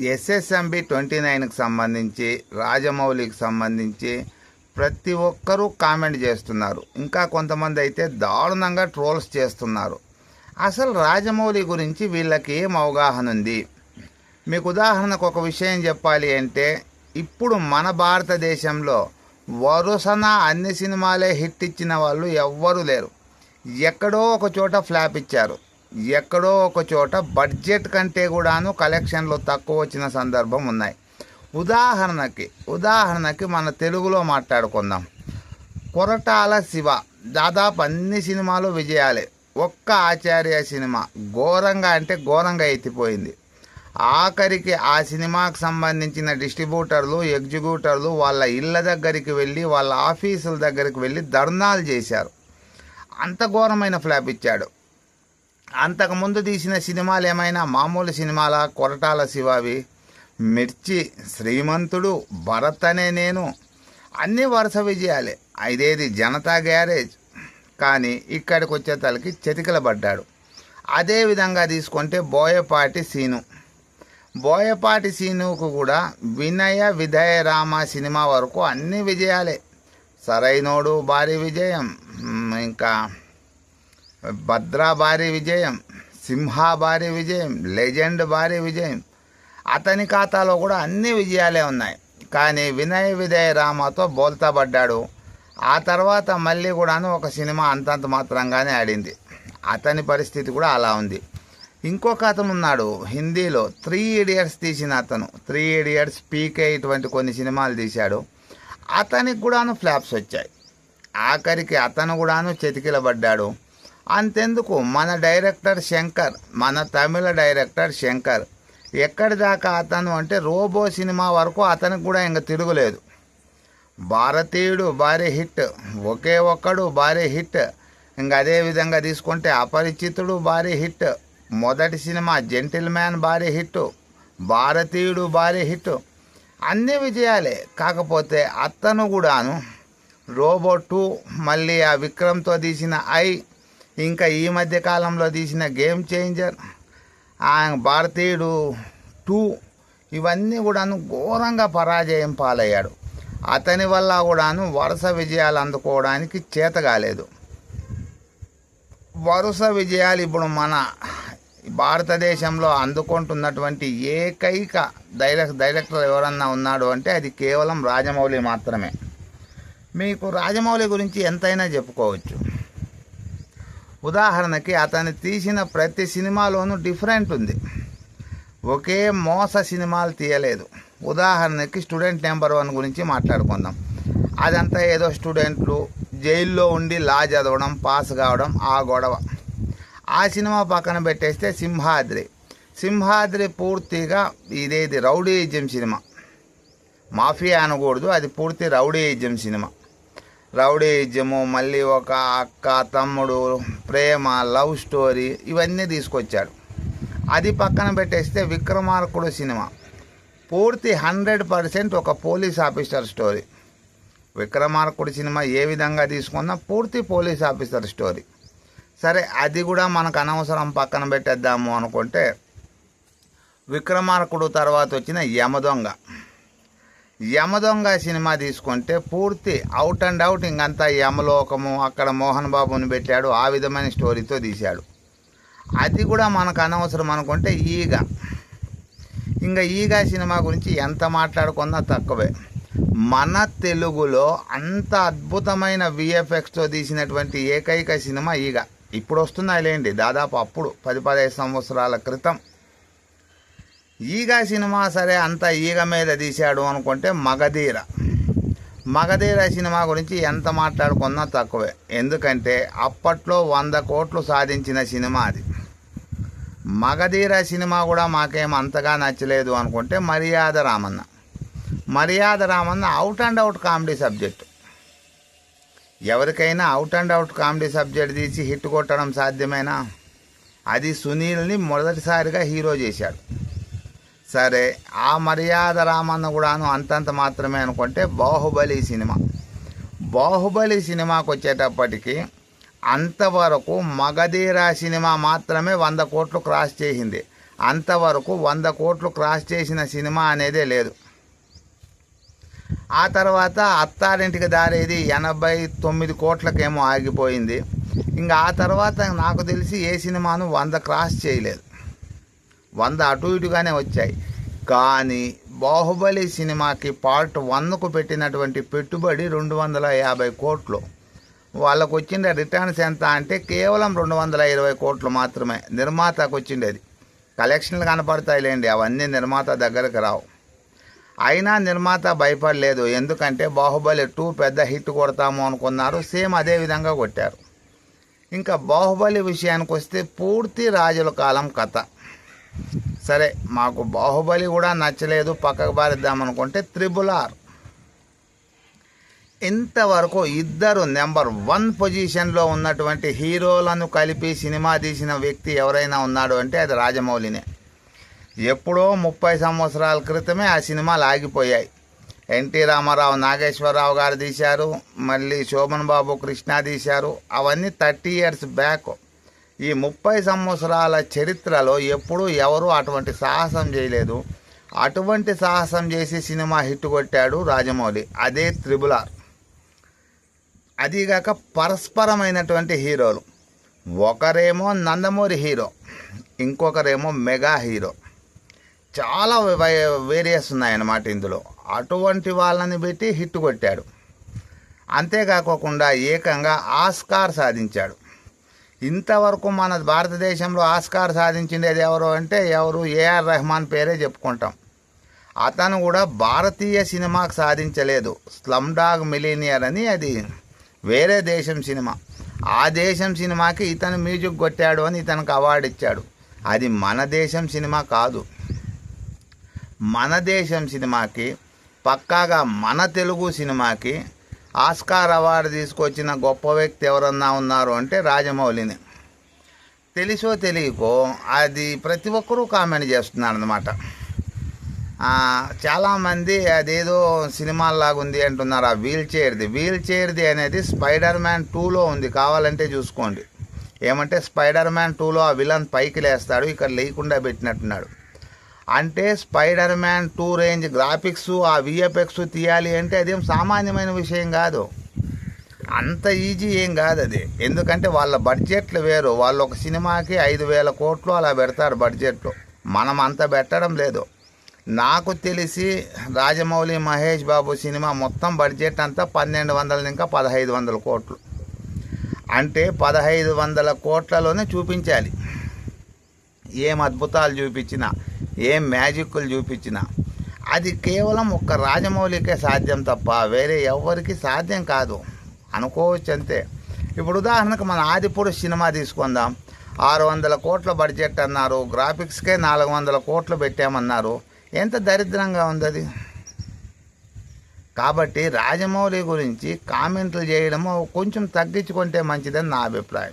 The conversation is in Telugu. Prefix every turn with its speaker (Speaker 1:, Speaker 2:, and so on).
Speaker 1: ఎస్ఎస్ఎంబి ట్వంటీ నైన్కి సంబంధించి రాజమౌళికి సంబంధించి ప్రతి ఒక్కరూ కామెంట్ చేస్తున్నారు. ఇంకా కొంతమంది అయితే దారుణంగా ట్రోల్స్ చేస్తున్నారు. అసలు రాజమౌళి గురించి వీళ్ళకి ఏం అవగాహన ఉంది? మీకు ఉదాహరణకు ఒక విషయం చెప్పాలి అంటే ఇప్పుడు మన భారతదేశంలో వరుసన అన్ని సినిమాలే హిట్ ఇచ్చిన వాళ్ళు ఎవ్వరూ లేరు. ఎక్కడో ఒక చోట ఫ్లాప్ ఇచ్చారు. ఎక్కడో ఒక చోట బడ్జెట్ కంటే కూడాను కలెక్షన్లు తక్కువ వచ్చిన సందర్భం ఉన్నాయి. ఉదాహరణకి ఉదాహరణకి మన తెలుగులో మాట్లాడుకుందాం. కొరటాల శివ దాదాపు అన్ని సినిమాలు విజయాలే. ఒక్క ఆచార్య సినిమా ఘోరంగా అంటే ఘోరంగా ఎత్తిపోయింది. ఆఖరికి ఆ సినిమాకు సంబంధించిన డిస్ట్రిబ్యూటర్లు ఎగ్జిక్యూటర్లు వాళ్ళ ఇళ్ళ దగ్గరికి వెళ్ళి వాళ్ళ ఆఫీసుల దగ్గరికి వెళ్ళి ధర్నాలు చేశారు. అంత ఘోరమైన ఫ్లాప్ ఇచ్చాడు. అంతకుముందు తీసిన సినిమాలు ఏమైనా మామూలు సినిమాల? కొరటాల శివావి మిర్చి శ్రీమంతుడు భరత్ అనే నేను. అన్ని వరుస విజయాలే. ఐదేది జనతా గ్యారేజ్. కానీ ఇక్కడికి వచ్చేతలకి చతికిలబడ్డాడు. అదే విధంగా తీసుకుంటే బోయపాటి సీను. బోయపాటి సీనుకు కూడా వినయ విధయ రామ సినిమా వరకు అన్ని విజయాలే. సరైనోడు భారీ విజయం. ఇంకా భద్రా భారీ విజయం సింహ భారీ విజయం లెజెండ్ భారీ విజయం. అతని ఖాతాలో కూడా అన్ని విజయాలే ఉన్నాయి. కానీ వినయ విజయ రామతో బోల్తాబడ్డాడు ఆ తర్వాత మళ్ళీ కూడాను ఒక సినిమా అంతంత మాత్రంగానే ఆడింది. అతని పరిస్థితి కూడా అలా ఉంది. ఇంకొక అతను ఉన్నాడు హిందీలో. త్రీ ఇడియట్స్ తీసిన అతను. త్రీ ఇడియట్స్ పీకే ఇటువంటి కొన్ని సినిమాలు తీశాడు. అతనికి కూడాను ఫ్లాప్స్ వచ్చాయి. ఆఖరికి అతను కూడాను చెతికిలబడ్డాడు. అంతెందుకు? మన డైరెక్టర్ శంకర్ మన తమిళ డైరెక్టర్ శంకర్. ఎక్కడి దాకా అతను అంటే రోబో సినిమా వరకు అతనికి కూడా ఇంకా తిరుగులేదు. భారతీయుడు భారీ హిట్ ఒకే ఒక్కడు భారీ హిట్. ఇంకా అదే విధంగా తీసుకుంటే అపరిచితుడు భారీ హిట్. మొదటి సినిమా జెంటిల్ మ్యాన్ భారీ హిట్ భారతీయుడు భారీ హిట్. అన్ని విజయాలే. కాకపోతే అతను కూడాను రోబో టూ మళ్ళీ ఆ విక్రమ్తో తీసిన ఐ ఇంకా ఈ మధ్య కాలంలో తీసిన గేమ్ చేంజర్ ఆయన భారతీయుడు టూ ఇవన్నీ కూడాను ఘోరంగా పరాజయం పాలయ్యాడు. అతని వల్ల కూడాను వరుస విజయాలు అందుకోవడానికి చేత కాలేదు వరుస విజయాలు ఇప్పుడు మన భారతదేశంలో అందుకుంటున్నటువంటి ఏకైక డైరెక్ట్ డైరెక్టర్ ఎవరన్నా ఉన్నాడు అంటే అది కేవలం రాజమౌళి మాత్రమే. మీకు రాజమౌళి గురించి ఎంతైనా చెప్పుకోవచ్చు. ఉదాహరణకి అతను తీసిన ప్రతి సినిమాలోనూ డిఫరెంట్ ఉంది. ఒకే మోస సినిమాలు తీయలేదు. ఉదాహరణకి స్టూడెంట్ నెంబర్ వన్ గురించి మాట్లాడుకుందాం. అదంతా ఏదో స్టూడెంట్లు జైల్లో ఉండి లా చదవడం పాస్ కావడం ఆ గొడవ. ఆ సినిమా పక్కన పెట్టేస్తే సింహాద్రి. సింహాద్రి పూర్తిగా ఇదేది రౌడీయిజం సినిమా. మాఫియా అనకూడదు అది పూర్తి రౌడీయిజం సినిమా. రౌడీజము మళ్ళీ ఒక అక్క తమ్ముడు ప్రేమ లవ్ స్టోరీ ఇవన్నీ తీసుకొచ్చాడు. అది పక్కన పెట్టేస్తే విక్రమార్కుడు సినిమా. పూర్తి హండ్రెడ్ పర్సెంట్ ఒక police officer story. Vikramarkudu cinema ఏ విధంగా తీసుకున్నా పూర్తి పోలీస్ ఆఫీసర్ స్టోరీ. సరే అది కూడా మనకు అనవసరం పక్కన పెట్టేద్దాము అనుకుంటే విక్రమార్కుడు తర్వాత వచ్చిన యమదొంగ. యమదొంగ సినిమా తీసుకుంటే పూర్తి అవుట్ అండ్ అవుట్ ఇంకంతా యమలోకము అక్కడ మోహన్ బాబుని పెట్టాడు ఆ విధమైన స్టోరీతో తీశాడు. అది కూడా మనకు అనవసరం అనుకుంటే ఈగ. ఇంకా ఈగ సినిమా గురించి ఎంత మాట్లాడుకున్నా తక్కువే. మన తెలుగులో అంత అద్భుతమైన విఎఫ్ఎక్స్తో తీసినటువంటి ఏకైక సినిమా ఈగ. ఇప్పుడు వస్తున్నాయి లేండి దాదాపు అప్పుడు పది పదహైదు సంవత్సరాల క్రితం. ఈగ సినిమా సరే అంత ఈగ మీద తీశాడు అనుకుంటే మగధీర. మగధీర సినిమా గురించి ఎంత మాట్లాడుకున్నా తక్కువే. ఎందుకంటే అప్పట్లో వంద కోట్లు సాధించిన సినిమా అది. మగధీర సినిమా కూడా మాకేం అంతగా నచ్చలేదు అనుకుంటే Maryada Ramanna. Maryada Ramanna out and out comedy subject ఎవరికైనా out and out comedy subject తీసి హిట్ కొట్టడం సాధ్యమేనా? అది సునీల్ని మొదటిసారిగా హీరో చేశాడు. సరే ఆ మర్యాద రామన్న కూడాను అంతంత మాత్రమే అనుకుంటే బాహుబలి సినిమా. బాహుబలి సినిమాకి వచ్చేటప్పటికి అంతవరకు మగధీర సినిమా మాత్రమే వంద కోట్లు క్రాస్ చేసింది. అంతవరకు వంద కోట్లు క్రాస్ చేసిన సినిమా అనేదే లేదు. ఆ తర్వాత అత్తారింటికి దారేది ఎనభై తొమ్మిది కోట్లకేమో ఆగిపోయింది. ఇంకా ఆ తర్వాత నాకు తెలిసి ఏ సినిమాను వంద క్రాస్ చేయలేదు. వంద అటు ఇటుగానే వచ్చాయి. కానీ బాహుబలి సినిమాకి పార్ట్ వన్కు పెట్టినటువంటి పెట్టుబడి రెండు వందల యాభై కోట్లు. వాళ్ళకు వచ్చిండే రిటర్న్స్ ఎంత అంటే కేవలం రెండు వందల ఇరవై కోట్లు మాత్రమే నిర్మాతకు వచ్చిండేది కలెక్షన్లు కనపడతాయిలేండి అవన్నీ నిర్మాత దగ్గరకు రావు. అయినా నిర్మాత భయపడలేదు ఎందుకంటే బాహుబలి టూ పెద్ద హిట్ కొడతాము అనుకున్నారు సేమ్ అదే విధంగా కొట్టారు. ఇంకా బాహుబలి విషయానికి వస్తే పూర్తి రాజుల కాలం కథ. సరే మాకు బాహుబలి కూడా నచ్చలేదు పక్కకు పారిద్దామనుకుంటే త్రిబుల్ ఆర్. ఇంతవరకు ఇద్దరు నెంబర్ వన్ పొజిషన్లో ఉన్నటువంటి హీరోలను కలిపి సినిమా తీసిన వ్యక్తి ఎవరైనా ఉన్నాడు అంటే అది రాజమౌళినే. ఎప్పుడో ముప్పై సంవత్సరాల క్రితమే ఆ సినిమాలు ఆగిపోయాయి. ఎన్టీ రామారావు నాగేశ్వరరావు గారు తీశారు మళ్ళీ శోభన్ బాబు కృష్ణ తీశారు అవన్నీ థర్టీ ఇయర్స్ బ్యాక్. ఈ ముప్పై సంవత్సరాల చరిత్రలో ఎప్పుడూ ఎవరు అటువంటి సాహసం చేయలేదు. అటువంటి సాహసం చేసి సినిమా హిట్ కొట్టాడు రాజమౌళి. అదే త్రిబుల్ ఆర్. అదిగాక పరస్పరమైనటువంటి హీరోలు. ఒకరేమో నందమూరి హీరో ఇంకొకరేమో మెగా హీరో. చాలా వేరియస్ ఉన్నాయన్నమాట ఇందులో. అటువంటి వాళ్ళని పెట్టి హిట్ కొట్టాడు. అంతేకాకోకుండా ఏకంగా ఆస్కార్ సాధించాడు. ఇంతవరకు మన భారతదేశంలో ఆస్కార్ సాధించిండేది ఎవరు అంటే ఎవరు ఏఆర్ రెహమాన్ పేరే చెప్పుకుంటాం. అతను కూడా భారతీయ సినిమాకు సాధించలేదు. స్లమ్ డాగ్ మిలీనియర్ అని అది వేరే దేశం సినిమా. ఆ దేశం సినిమాకి ఇతను మ్యూజిక్ కొట్టాడు అని ఇతనికి అవార్డు ఇచ్చాడు. అది మన దేశం సినిమా కాదు. మన దేశం సినిమాకి పక్కాగా మన తెలుగు సినిమాకి ఆస్కార్ అవార్డు తీసుకొచ్చిన గొప్ప వ్యక్తి ఎవరన్నా ఉన్నారు అంటే రాజమౌళిని. తెలిసో తెలియకో అది ప్రతి ఒక్కరూ కామెంట్ చేస్తున్నారు అనమాట చాలామంది అదేదో సినిమాలాగా ఉంది అంటున్నారు ఆ వీల్ చైర్ది. వీల్ చైర్ది అనేది స్పైడర్ మ్యాన్ టూలో ఉంది కావాలంటే చూసుకోండి. ఏమంటే స్పైడర్ మ్యాన్ టూలో ఆ విలన్ పైకి లేస్తాడు ఇక్కడ లేకుండా పెట్టినట్టున్నాడు. అంటే spider man two range graphics ఆ విఎఫ్ఎక్స్ తీయాలి అంటే అదేం సామాన్యమైన విషయం కాదు. అంత ఈజీ ఏం కాదు అది. ఎందుకంటే వాళ్ళ బడ్జెట్లు వేరు. వాళ్ళు ఒక సినిమాకి ఐదు వేల కోట్లు అలా పెడతారు బడ్జెట్లు. మనం అంత పెట్టడం లేదు. నాకు తెలిసి రాజమౌళి మహేష్ బాబు సినిమా మొత్తం బడ్జెట్ అంతా పన్నెండు వందల ఇంకా పదహైదు వందల కోట్లు. అంటే పదహైదు వందల కోట్లలోనే చూపించాలి. ఏం అద్భుతాలు చూపించినా. ఏం మ్యాజిక్లు చూపించినా. అది కేవలం ఒక్క రాజమౌళికే సాధ్యం తప్ప వేరే ఎవరికి సాధ్యం కాదు. అనుకోవచ్చు అంతే ఇప్పుడు ఉదాహరణకు మన ఆదిపురుష్ సినిమా తీసుకుందాం. ఆరు వందల కోట్ల బడ్జెట్ అన్నారు. గ్రాఫిక్స్కే నాలుగు వందల కోట్లు పెట్టామన్నారు. ఎంత దరిద్రంగా ఉంది అది కాబట్టి రాజమౌళి గురించి కామెంట్లు చేయడము కొంచెం తగ్గించుకుంటే మంచిదని నా అభిప్రాయం.